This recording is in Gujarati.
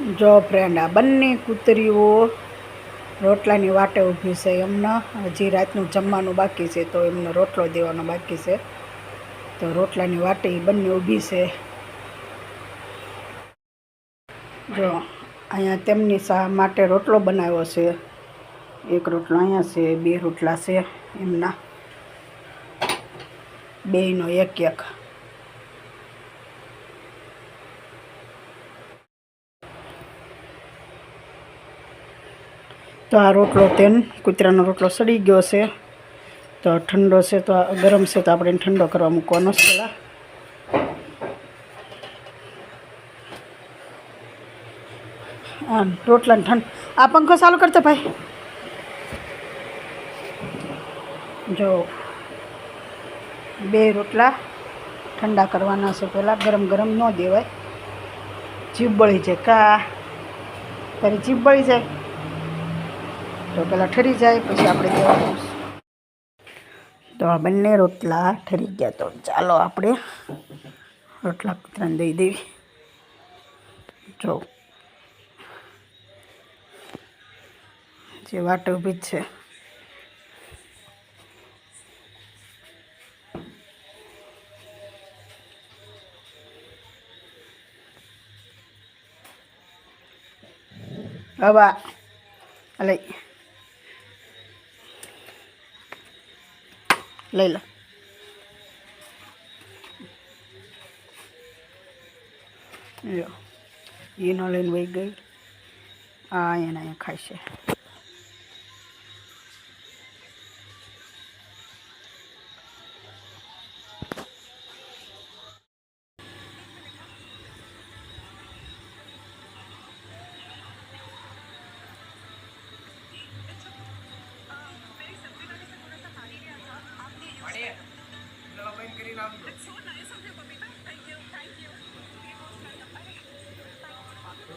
જો ફ્રેન્ડ, આ બંને કૂતરીઓ રોટલાની વાટે ઊભી છે એમને. હજી રાતનું જમવાનું બાકી છે તો એમને રોટલો દેવાનો બાકી છે. તો રોટલાની વાટે એ બંને ઊભી છે. જો, અહીંયા તેમની સા માટે રોટલો બનાવ્યો છે? એક રોટલો અહીંયા છે, બે રોટલા છે એમના. બેનો એક એક તો આ રોટલો તેન, કૂતરાનો રોટલો સડી ગયો છે. તો ઠંડો છે તો ગરમ છે તો આપણે ઠંડો કરવા મૂકવાનો છે પહેલાં. આમ રોટલા ઠંડ. આ પંખો ચાલુ કરતો ભાઈ. જો, બે રોટલા ઠંડા કરવાના છે પહેલાં. ગરમ ગરમ ન દેવાય. જીભ બળી જાય. કા? તારી જીભ બળી જાય? તો પહેલાં ઠરી જાય, પછી આપણે તો આ બંને રોટલા ઠરી ગયા તો ચાલો આપણે રોટલા કૂતરાને દઈ દેવી. જો. જે વાટ ઊભી છે. હવે લઈ. લઈ લો. એનો લઈને વહી ગઈ આ અહીંયા ખાઈ ખાશે Neuseeland.